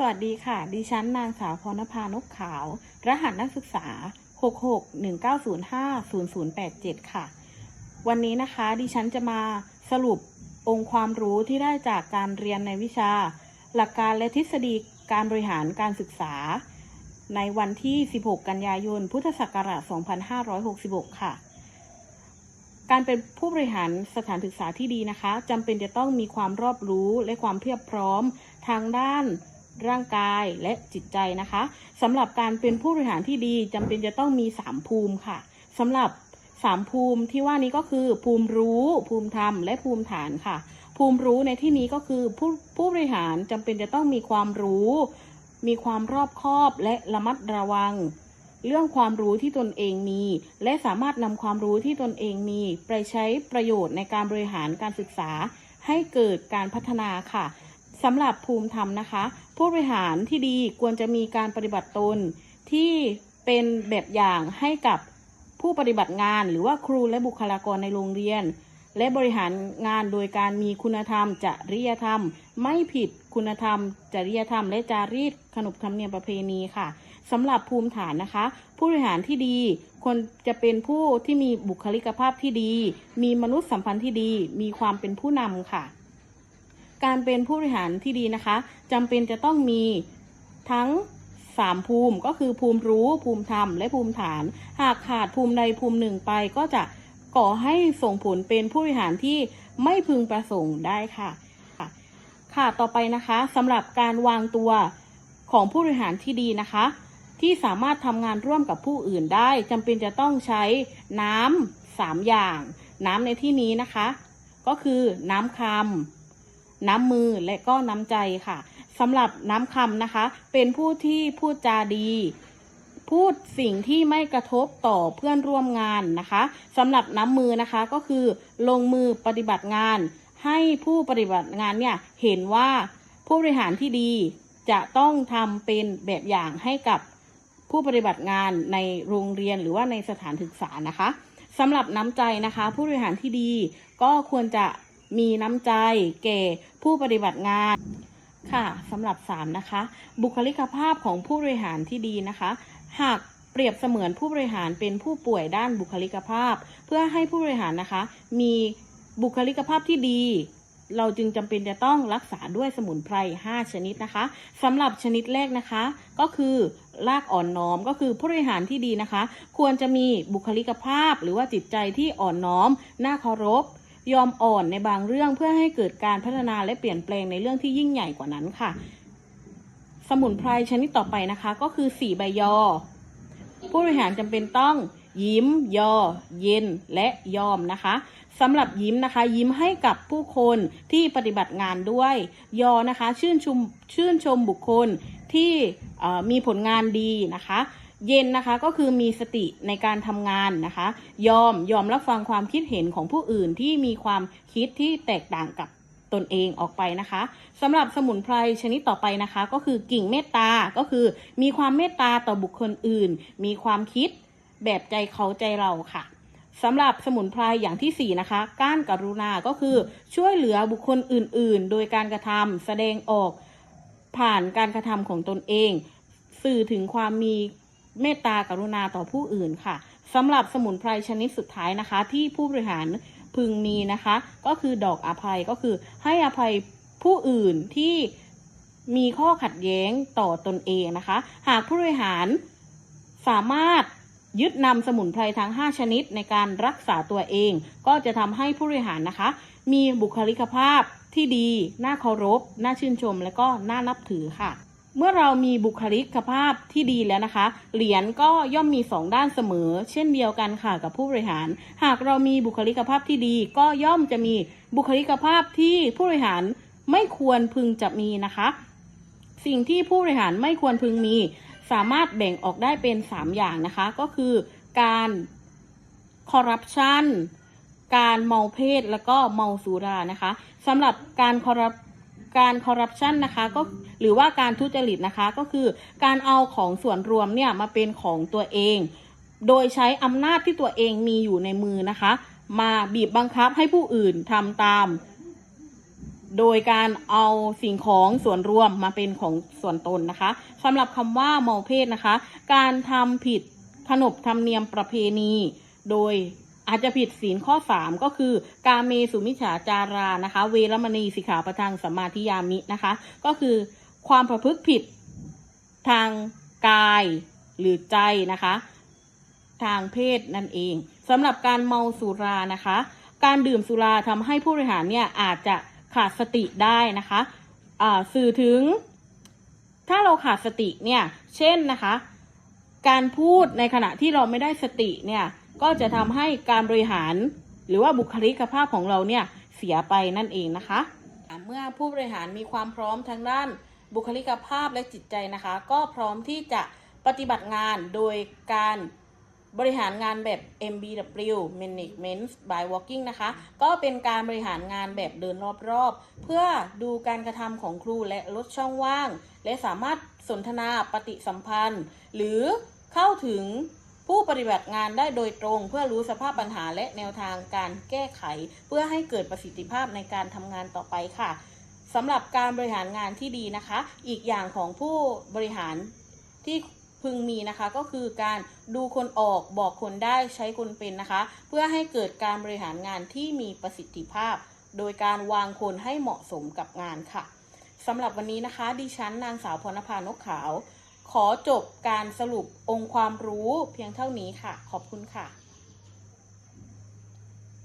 สวัสดีค่ะ ดิฉันนางสาวพรณภานกขาว รหัสนักศึกษา 6619050087 ค่ะ วันนี้นะคะ ดิฉันจะมาสรุปองค์ความรู้ที่ได้จากการเรียนในวิชา หลักการและทฤษฎีการบริหารการศึกษา ในวันที่ 16 กันยายน พุทธศักราช 2566 ค่ะ การเป็นผู้บริหารสถานศึกษาที่ดีนะคะจำเป็นจะต้องมีความรอบรู้และความเพียบพร้อมทางด้าน ร่างกายและจิตใจนะคะสำหรับการเป็นผู้บริหารที่ดีจำเป็นจะต้องมี 3 ภูมิค่ะสำหรับ3ภูมิที่ว่านี้ก็คือภูมิรู้ภูมิธรรมและภูมิฐานค่ะ ภูมิรู้ในที่นี้ก็คือผู้ผู้บริหารจำเป็นจะต้องมีความรู้ มีความรอบคอบและระมัดระวัง เรื่องความรู้ที่ตนเองมี และสามารถนำความรู้ที่ตนเองมีไปใช้ประโยชน์ในการบริหารการศึกษาให้เกิดการพัฒนาค่ะสำหรับภูมิธรรมนะคะ ผู้บริหารที่ดีควรจะมีการปฏิบัติตนที่เป็นแบบอย่างให้กับผู้ปฏิบัติงานหรือว่าครูและบุคลากรในโรงเรียน และบริหารงานโดยการมีคุณธรรม จริยธรรม ไม่ผิดคุณธรรม จริยธรรม และจารีตขนบธรรมเนียมประเพณีค่ะสำหรับภูมิฐานนะคะ ผู้บริหารที่ดีควรจะเป็นผู้ที่มีบุคลิกภาพที่ดี มีมนุษยสัมพันธ์ที่ดี มีความเป็นผู้นำค่ะ การเป็นผู้บริหารที่ดีนะคะจำเป็นจะต้องมีทั้ง3ภูมิก็คือภูมิรู้ภูมิธรรมและภูมิฐาน หากขาดภูมิใดภูมิหนึ่งไปก็จะก่อให้ส่งผลเป็นผู้บริหารที่ไม่พึงประสงค์ได้ค่ะ ค่ะต่อไปนะคะสำหรับการวางตัวของผู้บริหารที่ดีนะคะ ที่สามารถทำงานร่วมกับผู้อื่นได้จำเป็นจะต้องใช้น้ำสามอย่าง น้ำในที่นี้นะคะ ก็คือน้ำคำ น้ำมือและก็น้ำใจค่ะสำหรับน้ำคำนะคะ เป็นผู้ที่พูดจาดี พูดสิ่งที่ไม่กระทบต่อเพื่อนร่วมงานนะคะสำหรับน้ำมือนะคะก็คือ ลงมือปฏิบัติงาน ให้ผู้ปฏิบัติงานเนี่ยเห็นว่าผู้บริหารที่ดีจะต้องทำเป็นแบบอย่างให้กับผู้ปฏิบัติงานในโรงเรียนหรือว่าในสถานศึกษานะคะสำหรับน้ำใจนะคะ ผู้บริหารที่ดีก็ควรจะ มีน้ำใจแก่ผู้ปฏิบัติงานค่ะสำหรับ 3 นะคะ บุคลิกภาพของผู้บริหารที่ดีนะคะ หากเปรียบเสมือนผู้บริหารเป็นผู้ป่วยด้านบุคลิกภาพ เพื่อให้ผู้บริหารนะคะ มีบุคลิกภาพที่ดี เราจึงจำเป็นจะต้องรักษาด้วยสมุนไพร 5 ชนิดนะคะสำหรับชนิดแรกนะคะ ก็คือรากอ่อนน้อมก็คือผู้บริหารที่ดีนะคะ ควรจะมีบุคลิกภาพหรือว่าจิตใจที่อ่อนน้อมน่าเคารพ ยอมอ่อนในบางเรื่องเพื่อให้เกิดการพัฒนาและเปลี่ยนแปลงในเรื่องที่ยิ่งใหญ่กว่านั้นค่ะ สมุนไพรชนิดต่อไปนะคะ ก็คือสีใบยอ ผู้บริหารจำเป็นต้องยิ้ม ยอ เย็นและยอมนะคะสำหรับยิ้มนะคะ ยิ้มให้กับผู้คนที่ปฏิบัติงานด้วย ยอนะคะ ชื่นชมชื่นชมบุคคลที่มีผลงานดีนะคะ เย็นนะคะก็คือมีสติในการทำงานนะคะ ยอมยอมรับฟังความคิดเห็นของผู้อื่นที่มีความคิดที่แตกต่างกับตนเองออกไปนะคะสำหรับสมุนไพรชนิดต่อไปนะคะ ก็คือกิ่งเมตตาก็คือ มีความเมตตาต่อบุคคลอื่น มีความคิดแบบใจเขาใจเราค่ะสำหรับสมุนไพรอย่างที่ 4 นะคะ ก้านกรุณาก็คือช่วยเหลือบุคคลอื่น ๆ โดยการกระทำแสดงออกผ่านการกระทำของตนเอง สื่อถึงความมี เมตตากรุณาต่อผู้อื่นค่ะสำหรับสมุนไพรชนิดสุดท้ายนะคะ ที่ผู้บริหารพึงมีนะคะ ก็คือดอกอภัยก็คือให้อภัยผู้อื่นที่มีข้อขัดแย้งต่อตนเองนะคะ หากผู้บริหารสามารถยึดนำสมุนไพรทั้ง 5 ชนิดในการรักษาตัวเอง ก็จะทำให้ผู้บริหารนะคะ มีบุคลิกภาพที่ดี น่าเคารพ น่าชื่นชม และก็น่านับถือค่ะ เมื่อเรามีบุคลิกภาพที่ดีแล้วนะคะ เหรียญก็ย่อมมีสองด้านเสมอ เช่นเดียวกันค่ะกับผู้บริหาร หากเรามีบุคลิกภาพที่ดี ก็ย่อมจะมีบุคลิกภาพที่ผู้บริหารไม่ควรพึงจะมีนะคะ สิ่งที่ผู้บริหารไม่ควรพึงมี สามารถแบ่งออกได้เป็น 3 อย่างนะคะ ก็คือการคอร์รัปชันการเมาเพศ แล้วก็เมาสุรานะคะสำหรับการคอร์รัป การคอร์รัปชันนะคะก็หรือว่าการทุจริตนะคะก็คือการเอาของส่วนรวมเนี่ยมาเป็นของตัวเอง โดยใช้อำนาจที่ตัวเองมีอยู่ในมือนะคะ มาบีบบังคับให้ผู้อื่นทำตาม โดยการเอาสิ่งของส่วนรวมมาเป็นของส่วนตนนะคะสำหรับคำว่าเมาเพศนะคะ การทำผิดขนบธรรมเนียมประเพณี โดย อาจจะผิดศีลข้อ 3 ก็คือ กาเมสุมิฉาจารานะคะ เวรมณีสิกขาประทังสมมาธิยามินะคะ ก็คือความประพฤติผิดทางกายหรือใจนะคะ ทางเพศนั่นเองสำหรับการเมาสุรานะคะ การดื่มสุราทำให้ผู้บริหารเนี่ยอาจจะขาดสติได้นะคะสื่อถึง ถ้าเราขาดสติเนี่ย เช่นนะคะ การพูดในขณะที่เราไม่ได้สติเนี่ย ก็จะทำให้การบริหารหรือว่าบุคลิกภาพของเราเนี่ยเสียไปนั่นเองนะคะ เมื่อผู้บริหารมีความพร้อมทางด้านบุคลิกภาพและจิตใจนะคะ ก็พร้อมที่จะปฏิบัติงานโดยการบริหารงานแบบ MBW Management by Walking นะคะ ก็เป็นการบริหารงานแบบเดินรอบๆ เพื่อดูการกระทำของครูและลดช่องว่าง และสามารถสนทนาปฏิสัมพันธ์ หรือเข้าถึง ผู้ปฏิบัติงานได้โดยตรงเพื่อรู้สภาพปัญหาและแนวทางการแก้ไข เพื่อให้เกิดประสิทธิภาพในการทำงานต่อไปค่ะสำหรับการบริหารงานที่ดีนะคะ อีกอย่างของผู้บริหารที่พึงมีนะคะก็คือการดูคนออกบอกคนได้ใช้คนเป็นนะคะ เพื่อให้เกิดการบริหารงานที่มีประสิทธิภาพ โดยการวางคนให้เหมาะสมกับงานค่ะสำหรับวันนี้นะคะ ดิฉันนางสาวพรณภานกขาว ขอจบการสรุปองค์ความรู้เพียงเท่านี้ค่ะ ขอบคุณค่ะ